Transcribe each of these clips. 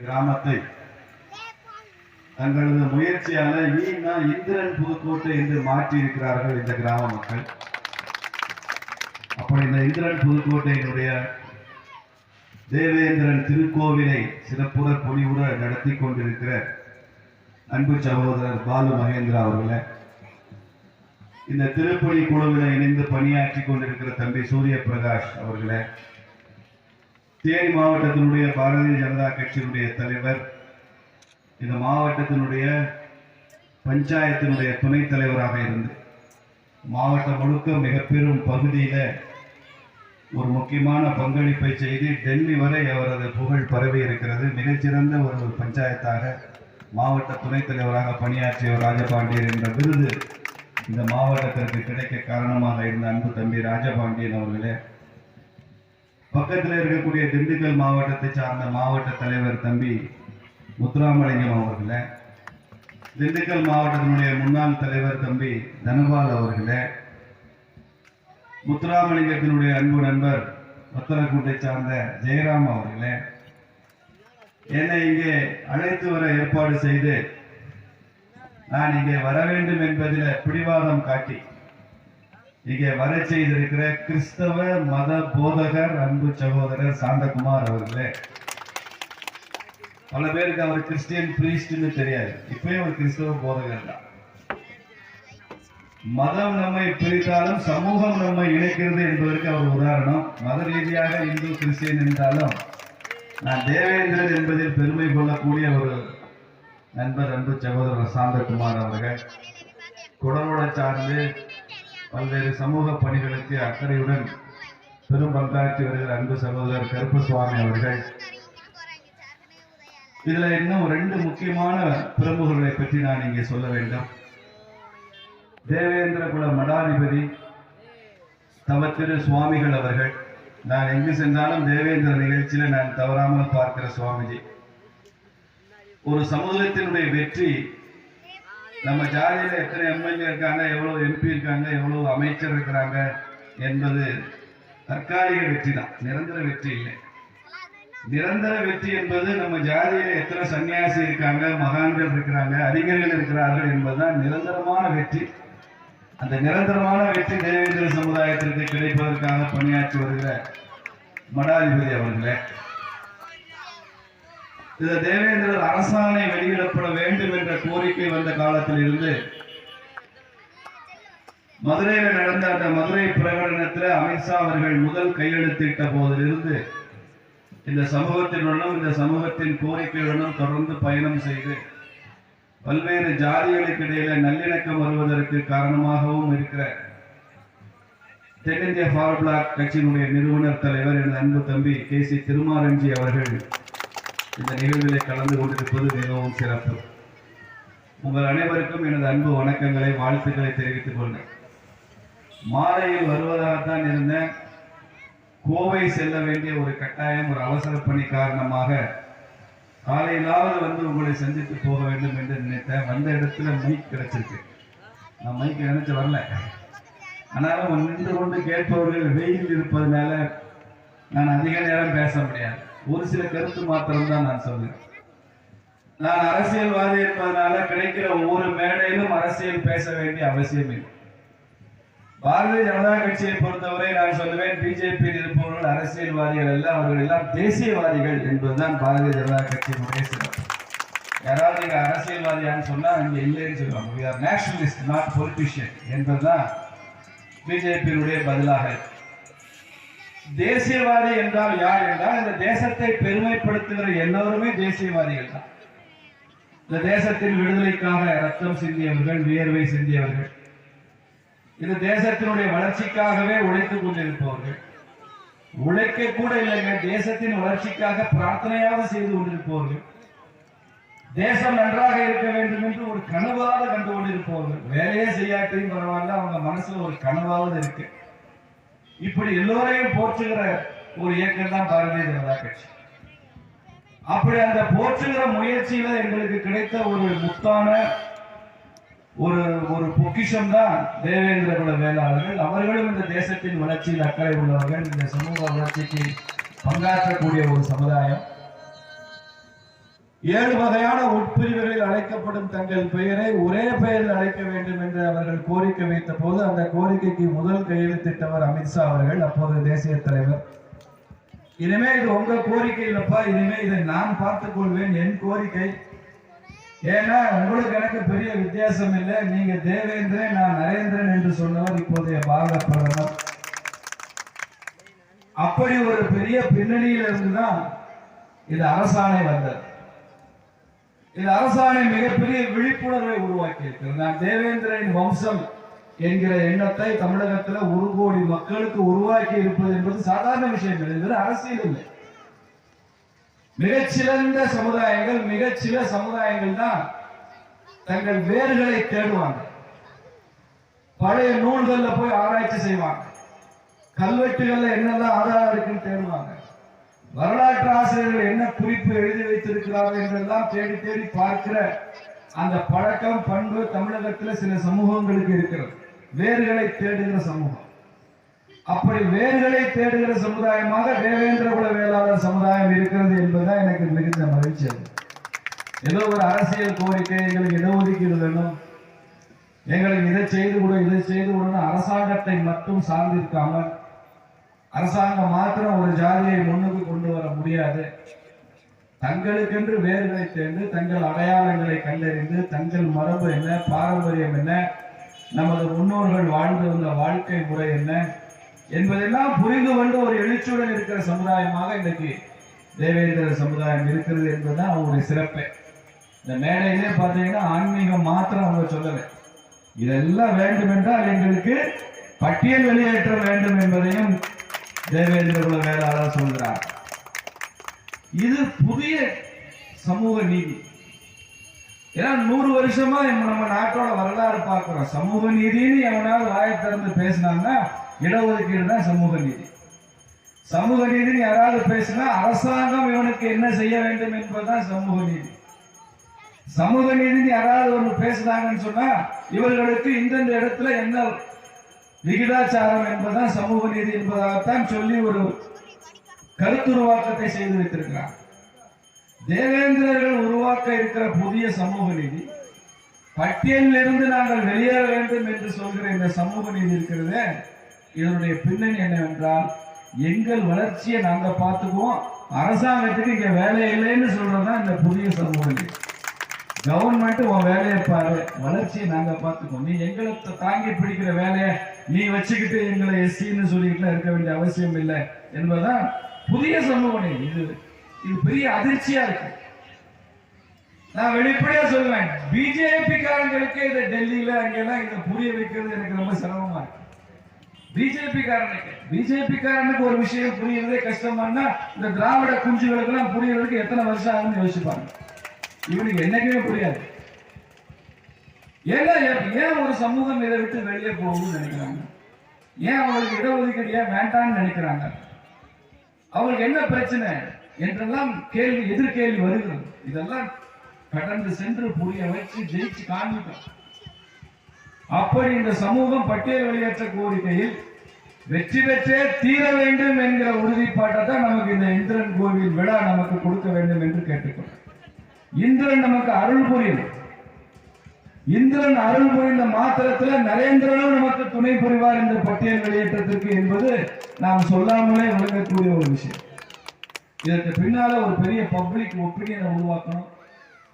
கிராமத்தை. தங்களது முயற்சியால ஈனா இந்திரன் புதுக்கோட்டை என்று மாற்றி இருக்கிறார்கள் இந்த கிராம மக்கள். அப்படி இந்த இந்திரன் புதுக்கோட்டையினுடைய தேவேந்திரன் திருக்கோவிலை சிறப்புற பொலிவுற நடத்தி கொண்டிருக்கிற அன்பு சகோதரர் பாலு மகேந்திரா அவர்களே இந்த திருப்பணி குழுவில் இணைந்து பணியாற்றி கொண்டிருக்கிற தம்பி சூரிய பிரகாஷ் அவர்களே தேனி மாவட்டத்தினுடைய பாரதிய ஜனதா கட்சியினுடைய தலைவர் இந்த மாவட்டத்தினுடைய பஞ்சாயத்தினுடைய துணைத் தலைவராக இருந்து மாவட்டம் முழுக்க மிக பெரும் பகுதியில் ஒரு முக்கியமான பங்களிப்பை செய்து டெல்லி வரை அவரது புகழ் பரவி இருக்கிறது. மிகச்சிறந்த ஒரு பஞ்சாயத்தாக மாவட்ட துணைத் தலைவராக பணியாற்றியவர் ராஜபாண்டியர் என்ற விருது இந்த மாவட்டத்திற்கு கிடைக்க காரணமாக இருந்த அன்பு தம்பி ராஜபாண்டியன் அவர்களே பக்கத்தில் இருக்கக்கூடிய திண்டுக்கல் மாவட்டத்தை சார்ந்த மாவட்ட தலைவர் தம்பி முத்துராமலிங்கம் அவர்களே திண்டுக்கல் மாவட்டத்தினுடைய முன்னாள் தலைவர் தம்பி தனபால் அவர்களே முத்துராமலிங்கத்தினுடைய அன்பு நண்பர் வத்தலக்கூட்டை சார்ந்த ஜெயராம் அவர்களே என்னை இங்கே அழைத்து வர ஏற்பாடு செய்து நான் இங்கே வர வேண்டும் என்பதில் பிடிவாதம் காட்டி இங்கே வர செய்திருக்கிற கிறிஸ்தவ மத போதகர் அன்பு சகோதரர் சாந்தகுமார் அவர்களே. பல பேருக்கு அவர் கிறிஸ்டியன் பிரீஸ்ட்னு தெரியாது. இப்பயும் ஒரு கிறிஸ்தவ போதகர் தான். மதம் நம்மை பிரித்தாலும் சமூகம் நம்மை இணைக்கிறது என்பதற்கு அவர் உதாரணம். மத ரீதியாக இந்து கிறிஸ்டியன் என்றாலும் நான் தேவேந்திரன் என்பதில் பெருமை கொள்ளக்கூடிய ஒரு நண்பர் அன்பு சகோதரர் சாந்தகுமார் அவர்கள். குடலோட சார்ந்து பல்வேறு சமூக பணிகளுக்கு அக்கறையுடன் பெரும் பங்காற்றி வருகிற அன்பு சகோதரர் கருப்பசுவாமி அவர்கள். இதுல இன்னும் ரெண்டு முக்கியமான பிரமுகர்களை பற்றி நான் இங்கே சொல்ல வேண்டும். தேவேந்திர குல மடாதிபதி தவத்திரு சுவாமிகள் அவர்கள். நான் எங்கு சென்றாலும் தேவேந்திர நிகழ்ச்சியில நான் தவறாமல் பார்க்கிற சுவாமிஜி. ஒரு சமூகத்தினுடைய வெற்றி நம்ம ஜாதியில எத்தனை எம்எல்ஏ இருக்காங்க எவ்வளவு எம்பி இருக்காங்க எவ்வளோ அமைச்சர் இருக்கிறாங்க என்பது தற்காலிக வெற்றி தான். நிரந்தர வெற்றி இல்லை. நிரந்தர வெற்றி என்பது நம்ம ஜாதியில எத்தனை சன்னியாசி இருக்காங்க மகான்கள் இருக்கிறாங்க அறிஞர்கள் இருக்கிறார்கள் என்பதுதான் நிரந்தரமான வெற்றி. அந்த நிரந்தரமான வெற்றி தேவேந்திர சமுதாயத்திற்கு கிடைப்பதற்காக பணியாற்றி வருகிற மடாதிபதி அவர்களே இந்த தேவேந்திரர் அரசாணை வெளியிடப்பட வேண்டும் என்ற கோரிக்கை வந்த காலத்தில் இருந்து மதுரையில் நடந்த அந்த மதுரை பிரகடனத்தில் அமித்ஷா அவர்கள் முதல் கையெழுத்திட்ட போதிலிருந்து இந்த சமூகத்தினுடனும் இந்த சமூகத்தின் கோரிக்கையுடனும் தொடர்ந்து பயணம் செய்து பல்வேறு ஜாதிகளுக்கு இடையில நல்லிணக்கம் வருவதற்கு காரணமாகவும் இருக்கிற தென்னிந்திய ஃபார் பிளாக் கட்சியினுடைய நிறுவனர் தலைவர் எனது அன்பு தம்பி கே சி திருமாரஞ்சி அவர்கள் இந்த நிகழ்வில் கலந்து கொண்டிருப்பது மிகவும் சிறப்பு. உங்கள் அனைவருக்கும் எனது அன்பு வணக்கங்களை வாழ்த்துக்களை தெரிவித்துக் கொண்டேன் மாலையில் வருவதாகத்தான் இருந்தேன். கோவை செல்ல வேண்டிய ஒரு கட்டாயம் ஒரு அவசர பணி காரணமாக காலையிலாவது வந்து உங்களை சந்தித்து போக வேண்டும் என்று நினைத்தேன். வந்த இடத்துல மைக் கிடைச்சிருக்கு. நான் மைக் நினைச்சு வரல. ஆனாலும் நின்று கொண்டு கேட்பவர்கள் வெயில் இருப்பதனால நான் அதிக நேரம் பேச முடியாது. ஒரு சில கருத்து மாத்திரம் தான் நான் சொல்றேன். நான் அரசியல்வாதி என்பதனால கிடைக்கிற ஒவ்வொரு மேடையிலும் அரசியல் பேச வேண்டிய அவசியம் இல்லை. பாரதிய ஜனதா கட்சியை பொறுத்தவரை நான் சொல்லுவேன் பிஜேபியில் இருப்பவர்கள் அரசியல்வாதிகள் அல்ல அவர்கள் எல்லாம் தேசியவாதிகள் என்பதுதான் பாரதிய ஜனதா கட்சியினுடைய சிறப்பு. யாராவது நீங்க அரசியல்வாதியான்னு சொன்னா அங்க இல்லைன்னு சொல்லுவாங்க. நேஷனலிஸ்ட் நாட் பொலிட்டிஷியன் என்பதுதான் பிஜேபியினுடைய பதிலாக தேசியவாதி என்றால் யார் என்றால் இந்த தேசத்தை பெருமைப்படுத்துகிற எல்லோருமே தேசியவாதிகள் தான். இந்த தேசத்தின் விடுதலைக்காக ரத்தம் சிந்தியவர்கள் வியர்வை சிந்தியவர்கள். இந்த தேசத்தினுடைய வளர்ச்சிக்காகவே உழைத்துக் கொண்டிருப்பவர்கள். உழைக்க கூட இல்லைங்க தேசத்தின் வளர்ச்சிக்காக பிரார்த்தனையாக செய்து கொண்டிருப்பவர்கள். தேசம் நன்றாக இருக்க வேண்டும் என்று ஒரு கனவாக கண்டு கொண்டிருப்பவர்கள். வேலையே செய்யாட்டையும் பரவாயில்ல அவங்க மனசுல ஒரு கனவாவது இருக்கு. இப்படி எல்லோரையும் போற்றுகிற ஒரு இயக்கம் தான் பாரதிய ஜனதா கட்சி. அப்படி அந்த போற்றுகிற முயற்சியில எங்களுக்கு கிடைத்த ஒரு முத்தான ஒரு ஒரு பொக்கிஷம் தான் தேவேந்திர குல வேளாளர்கள். அவர்களும் இந்த தேசத்தின் வளர்ச்சியில் அக்கறை உள்ளவர்கள். இந்த சமூக வளர்ச்சிக்கு பங்காற்றக்கூடிய ஒரு சமுதாயம். ஏழு வகையான உட்பிரிவுகளில் அழைக்கப்படும் தங்கள் பெயரை ஒரே பெயரில் அழைக்க வேண்டும் என்று அவர்கள் கோரிக்கை வைத்த போது அந்த கோரிக்கைக்கு முதல் கையெழுத்திட்டவர் அமித்ஷா அவர்கள் அப்போது தேசிய தலைவர். இனிமே இது உங்க கோரிக்கை இல்லப்பா இனிமே இதை நான் பார்த்துக் கொள்வேன் என் கோரிக்கை. ஏன்னா உங்களுக்கு எனக்கு பெரிய வித்தியாசம் இல்லை. நீங்க தேவேந்திரன் நான் நரேந்திரன் என்று சொன்னவர் இப்போதைய பாரத பிரதமர். அப்படி ஒரு பெரிய பின்னணியில இருந்துதான் இது அரசாணை வந்தது. இது அரசாணை மிகப்பெரிய விழிப்புணர்வை உருவாக்கி இருக்கிறது நான் தேவேந்திரன் வம்சம் என்கிற எண்ணத்தை தமிழகத்துல ஒரு கோடி மக்களுக்கு உருவாக்கி இருப்பது என்பது சாதாரண விஷயம் இல்லை. இது அரசியல் இல்லை. மிகச்சிறந்த சமுதாயங்கள் மிகச்சில சமுதாயங்கள் தான் தங்கள் வேர்களை தேடுவாங்க. பழைய நூல்கள்ல போய் ஆராய்ச்சி செய்வாங்க. கல்வெட்டுகள்ல என்னெல்லாம் ஆதாரம் இருக்குன்னு தேடுவாங்க. வரலாற்று ஆசிரியர்கள் என்ன குறிப்பு எழுதி வைத்திருக்கிறார்கள் என்றெல்லாம் தேடி தேடி பார்க்கிற அந்த பழக்கம் பண்பு தமிழகத்தில் சில சமூகங்களுக்கு இருக்கிறது. வேர்களை தேடுகிற சமூகம். அப்படி வேர்களை தேடுகிற சமுதாயமாக தேவேந்திர குல வேளாளர் சமுதாயம் இருக்கிறது என்பதுதான் எனக்கு மிகுந்த மகிழ்ச்சி அது ஏதோ ஒரு அரசியல் கோரிக்கை எங்களுக்கு இடஒதுக்கீடு வேணும்? எங்களுக்கு இதை செய்து கொடு இதை செய்து கொடுன்னு அரசாங்கத்தை மட்டும் சார்ந்திருக்காமல் அரசாங்கம் மாத்திரம் ஒரு ஜாதியை முன்னுக்கு கொண்டு வர முடியாது. தங்களுக்கென்று வேர்களை தேர்ந்து தங்கள் அடையாளங்களை கண்டறிந்து தங்கள் மரபு என்ன பாரம்பரியம் என்ன நமது முன்னோர்கள் வாழ்ந்து வந்த வாழ்க்கை முறை என்ன என்பதெல்லாம் புரிந்து கொண்டு ஒரு எழுச்சியுடன் இருக்கிற சமுதாயமாக இன்றைக்கு தேவேந்திர சமுதாயம் இருக்கிறது என்பதுதான் அவங்களுடைய சிறப்பு. இந்த மேடையிலே பார்த்தீங்கன்னா ஆன்மீகம் மாத்திரம் அவங்க சொல்லலை. இதெல்லாம் வேண்டும் என்றால் எங்களுக்கு பட்டியல் வெளியேற்ற வேண்டும் என்பதையும் தேவேந்திர குல வேளாளர் சொல்கிறார். இது புதிய சமூக நீதி. ஏன்னா நூறு வருஷமா நம்ம நாட்டோட வரலாறு பார்க்கிறோம். சமூக நீதின்னு எவனாவது வாயை திறந்து பேசினாங்கன்னா இடஒதுக்கீடு தான் சமூக நீதி. சமூக நீதின்னு யாராவது பேசினா அரசாங்கம் இவனுக்கு என்ன செய்ய வேண்டும் என்பதுதான் சமூக நீதி. சமூக நீதின்னு யாராவது ஒன்று பேசுனாங்கன்னு சொன்னா இவர்களுக்கு இந்தந்த இடத்துல என்ன விகிதாச்சாரம் என்பதுதான் சமூக நீதி என்பதாகத்தான் சொல்லி ஒரு கருத்துருவாக்கத்தை செய்து வைத்திருக்கிறார். தேவேந்திரர்கள் உருவாக்க இருக்கிற புதிய சமூக நீதி பட்டியலிருந்து நாங்கள் வெளியேற வேண்டும் என்று சொல்கிற இந்த சமூக நீதி இருக்கிறதே இதனுடைய பின்னணி என்னவென்றால் எங்கள் வளர்ச்சியை நாங்கள் பார்த்துக்குவோம் அரசாங்கத்துக்கு இங்கே வேலை இல்லைன்னு சொல்றதுதான் இந்த புதிய சமூக நீதி. கவர்மெண்ட் உன் வேலையை பாரு. வளர்ச்சியை நாங்க பார்த்துக்குவோம் நீ எங்களை தாங்கி பிடிக்கிற வேலையை நீ வச்சுக்கிட்டு எங்களை எஸ்சின்னு சொல்லிக்கிட்டு இருக்க வேண்டிய அவசியம் இல்லை என்பதுதான் புதிய சமூக இது இது பெரிய அதிர்ச்சியா இருக்கு. நான் வெளிப்படையா சொல்லுவேன். பிஜேபி காரங்களுக்கு இதை டெல்லியில அங்கெல்லாம் இதை புரிய வைக்கிறது எனக்கு ரொம்ப சிரமமா இருக்கு. பிஜேபி காரனுக்கு பிஜேபி காரனுக்கு ஒரு விஷயம் புரியறதே கஷ்டமானா இந்த திராவிட குஞ்சுகளுக்கு எல்லாம் புரியறதுக்கு எத்தனை வருஷம் ஆகும்னு யோசிப்பாங்க. இவனுக்கு என்னைக்குமே புரியாது. ஏன்னா ஏன் ஏன் ஒரு சமூகம் இதை விட்டு வெளியே போகும்னு நினைக்கிறாங்க? ஏன் அவங்களுக்கு இடஒதுக்கீடு ஏன் வேண்டாம்னு நினைக்கிறாங்க? அவங்களுக்கு என்ன பிரச்சனை என்றெல்லாம் கேள்வி எதிர்கேள்வி வருகிறது. இதெல்லாம் கடந்து சென்று புரிய வச்சு ஜெயிச்சு காண்பிக்கும் அப்படி இந்த சமூகம் பட்டியல் வெளியேற்ற கோரிக்கையில் வெற்றி பெற்றே தீர வேண்டும் என்கிற உறுதிப்பாட்டை தான் நமக்கு இந்த இந்திரன் கோவில் விழா நமக்கு கொடுக்க வேண்டும் என்று கேட்டுக்கொள்கிறேன் இந்திரன் நமக்கு அருள் புரியணும் இந்திரன் அருள் புரிந்த மாத்திரத்தில் நரேந்திரனும் நமக்கு துணை புரிவார் இந்த பட்டியல் வெளியேற்றத்திற்கு என்பது நாம் சொல்லாமலே விளங்கக்கூடிய ஒரு விஷயம். இதற்கு பின்னால ஒரு பெரிய பப்ளிக் ஒப்பீனியனை உருவாக்கணும்.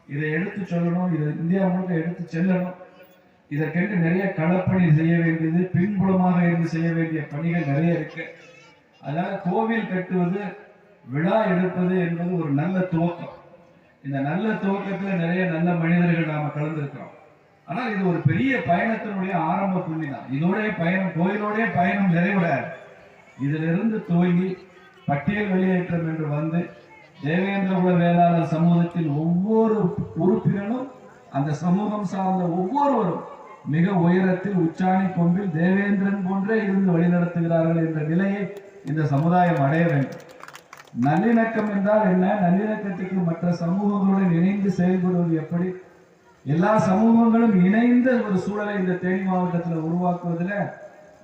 இதை எடுத்து சொல்லணும். இதை இந்தியா முழுக்க எடுத்து செல்லணும். இதற்கென்று நிறைய களப்பணி செய்ய வேண்டியது பின்புலமாக இருந்து செய்ய வேண்டிய பணிகள் நிறைய இருக்கு. அதனால கோவில் கட்டுவது விழா எடுப்பது என்பது ஒரு நல்ல துவக்கம். இந்த நல்ல துவக்கத்துல நிறைய நல்ல மனிதர்கள் நாம கலந்துருக்கிறோம். ஆனால் இது ஒரு பெரிய பயணத்தினுடைய ஆரம்ப புள்ளி தான் இதோடைய பயணம் கோயிலோடைய பயணம் நிறைவிடாது இதிலிருந்து துவங்கி பட்டியல் வெளியேற்றம் என்று வந்து தேவேந்திரகுல வேளாளர் சமூகத்தின் ஒவ்வொரு உறுப்பினரும் அந்த சமூகம் சார்ந்த ஒவ்வொருவரும் மிக உயரத்தில் உச்சாணி கொம்பில் தேவேந்திரன் போன்றே இருந்து வழிநடத்துகிறார்கள் என்ற நிலையை இந்த சமுதாயம் அடைய வேண்டும். நல்லிணக்கம் என்றால் என்ன? நல்லிணக்கத்துக்கு மற்ற சமூகங்களுடன் இணைந்து செயல்படுவது எப்படி? எல்லா சமூகங்களும் இணைந்த ஒரு சூழலை இந்த தேனி மாவட்டத்தில் உருவாக்குவதில்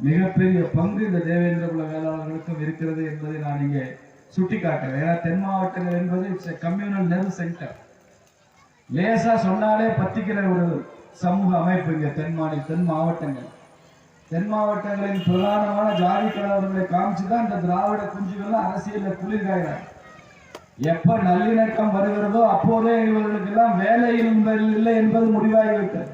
மிகப்பெரிய பங்கு இந்த தேவேந்திர குல வேளாளர்களுக்கும் இருக்கிறது என்பதை நான் இங்கே சுட்டிக்காட்டுறேன். ஏன்னா தென் மாவட்டங்கள் என்பது இட்ஸ் கம்யூனல் நெர்வ் சென்டர் லேசா சொன்னாலே பத்திக்கிற ஒரு சமூக அமைப்பு இங்கே தென் மாநில தென் மாவட்டங்கள். தென் மாவட்டங்களின் பிரதானமான ஜாதி கலவரங்களை காமிச்சு தான் இந்த திராவிட குஞ்சுகள்லாம் அரசியல குளிர்காயிறாங்க. எப்ப நல்லிணக்கம் வருகிறதோ அப்போதே இவர்களுக்கெல்லாம் வேலை என்பது இல்லை என்பது முடிவாகிவிட்டது.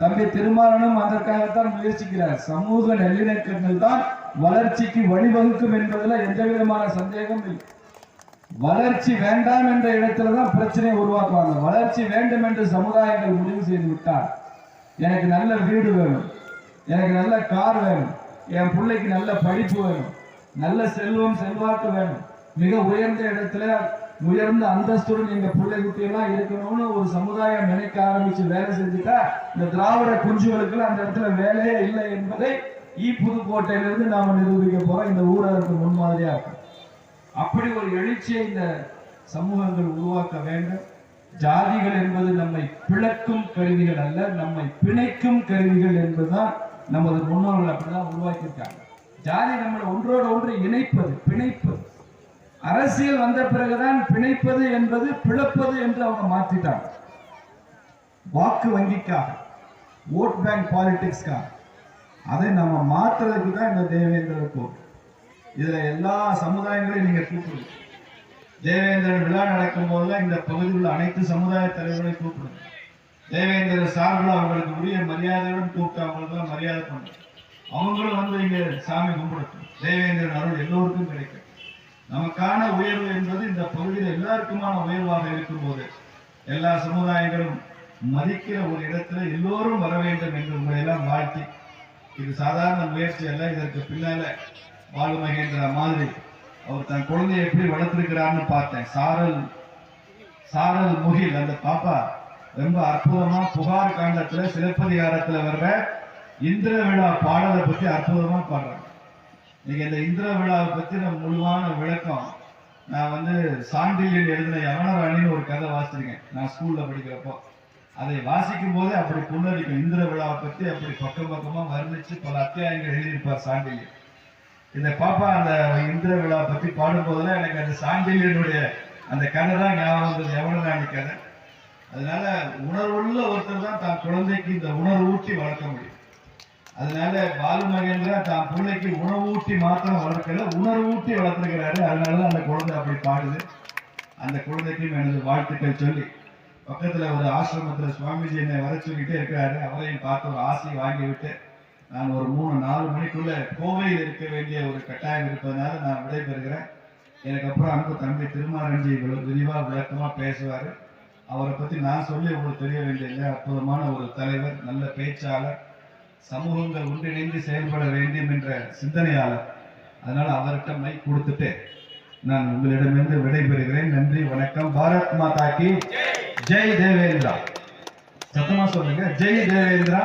தம்பி திருமாறனும் அதற்காகத்தான் முயற்சிக்கிறார். சமூக நல்லிணக்கங்கள் தான் வளர்ச்சிக்கு வழிவகுக்கும் என்பதில் எந்த விதமான சந்தேகம் இல்லை. வளர்ச்சி வேண்டாம் என்ற இடத்துல தான் பிரச்சனையை உருவாக்குவாங்க. வளர்ச்சி வேண்டும் என்று சமுதாயங்கள் முடிவு செய்து விட்டால் எனக்கு நல்ல வீடு வேணும். எனக்கு நல்ல கார் வேணும். என் பிள்ளைக்கு நல்ல படிப்பு வேணும். நல்ல செல்வம் செல்வாக்கு வேணும். மிக உயர்ந்த இடத்துல உயர்ந்த அந்தஸ்துடன் எங்க பிள்ளை குட்டியெல்லாம் இருக்கணும்னு ஒரு சமுதாயம் நினைக்க ஆரம்பிச்சு வேலை செஞ்சுட்டா இந்த திராவிட குஞ்சுகளுக்கு அந்த இடத்துல வேலையே இல்லை என்பதை ஈ புதுக்கோட்டையிலிருந்து நாம நிரூபிக்க போறோம். இந்த ஊரகத்துக்கு முன்மாதிரியா இருக்கும். அப்படி ஒரு எழுச்சியை இந்த சமூகங்கள் உருவாக்க வேண்டும். ஜாதிகள் என்பது நம்மை பிளக்கும் கருவிகள் அல்ல நம்மை பிணைக்கும் கருவிகள் என்பதுதான் நமது முன்னோர்கள் அப்படிதான் உருவாக்கியிருக்காங்க. ஜாதி நம்மளை ஒன்றோடு ஒன்று இணைப்பது பிணைப்பது. அரசியல் வந்த பிறகுதான் பிணைப்பது என்பது பிளப்பது என்று அவங்க மாற்றிட்டாங்க. வாக்கு வங்கிக்காக ஓட் பேங்க் பாலிடிக்ஸ்க்காக அதை நம்ம மாற்றுறதுக்கு தான் இந்த தேவேந்திர கோட் இதில் எல்லா சமுதாயங்களையும் நீங்கள் கூப்பிடுங்க. தேவேந்திரன் விழா நடக்கும் போதெல்லாம் இந்த பகுதியில் உள்ள அனைத்து சமுதாய தலைவர்களையும் கூப்பிடுங்க. தேவேந்திரன் சார்பில் அவங்களுக்கு உரிய மரியாதையுடன் கூப்பிட்டு அவங்களுக்கெல்லாம் மரியாதை பண்ணுங்க அவங்களும் வந்து இங்க சாமி கும்பிடட்டும். தேவேந்திரன் அருள் எல்லோருக்கும் கிடைக்கும். நமக்கான உயர்வு என்பது இந்த பகுதியில் எல்லாருக்குமான உயர்வாக இருக்கும் போது எல்லா சமுதாயங்களும் மதிக்கிற ஒரு இடத்துல எல்லோரும் வர வேண்டும் என்று உங்களையெல்லாம் வாழ்த்தி இது சாதாரண முயற்சி அல்ல இதற்கு பின்னால பாலு மகேந்திரா மாதிரி அவர் தன் குழந்தையை எப்படி வளர்த்திருக்கிறார்னு பார்த்தேன். சாரல் சாரல் முகில் அந்த பாப்பா ரொம்ப அற்புதமா புகார் காண்டத்துல சிலப்பதிகாரத்துல வர்ற இந்திர விழா பாடலை பத்தி அற்புதமா பாடுறாங்க. நீங்க இந்த இந்திர விழாவை பத்தி நம்ம முழுவான விளக்கம். நான் வந்து சாண்டில்யன் எழுதின யமனராணின்னு ஒரு கதை வாசிச்சிருக்கேன். நான் ஸ்கூல்ல படிக்கிறப்போ. அதை வாசிக்கும் போதே அப்படி புல்லரிக்கும் இந்திர விழாவை பத்தி அப்படி பக்கம் பக்கமா வர்ணிச்சு பல அத்தியாயங்கள் எழுதியிருப்பார் சாண்டில்யன். இந்த பாப்பா அந்த இந்திர விழா பத்தி பாடும்போதெல்லாம் எனக்கு அந்த சாண்டில்யனுடைய அந்த கதை தான் ஞாபகம் வந்தது. யவனராணி கதை. அதனால உணர்வுள்ள ஒருத்தர் தான் தான் குழந்தைக்கு இந்த உணர்வு ஊட்டி வளர்க்க முடியும். அதனால பாலு மகேந்திரா தான் பிள்ளைக்கு உணவு ஊட்டி மாத்திரம் வளர்க்கல உணர்வு ஊட்டி வளர்த்துருக்கிறாரு. அதனாலதான் அந்த குழந்தை அப்படி பாடுது. அந்த குழந்தைக்கும் எனது வாழ்த்துக்கள் சொல்லி பக்கத்துல ஒரு ஆசிரமத்துல சுவாமிஜி என்னை வர சொல்லிட்டே இருக்கிறாரு அவரையும் பார்த்து ஒரு ஆசை வாங்கிவிட்டு நான் ஒரு மூணு நாலு மணிக்குள்ள கோவையில் இருக்க வேண்டிய ஒரு கட்டாயம் இருப்பதனால நான் விடைபெறுகிறேன். எனக்கு அப்புறம் அன்பு தம்பி திருமாரஞ்சி இவ்வளவு விரிவா விளக்கமா பேசுவாரு. அவரை பத்தி நான் சொல்லி உங்களுக்கு தெரிய வேண்டியதில்லை. அற்புதமான ஒரு தலைவர் நல்ல பேச்சாளர் சமூகங்கள் ஒன்றிணைந்து செயல்பட வேண்டும் என்ற சிந்தனையாளர். அதனால அவர்கிட்ட மைக் கொடுத்துட்டு நான் உங்களிடமிருந்து விடைபெறுகிறேன். நன்றி வணக்கம். பாரத் மாதா கி ஜெய் தேவேந்திரா. சத்தமா சொல்லுங்க. ஜெய் தேவேந்திரா.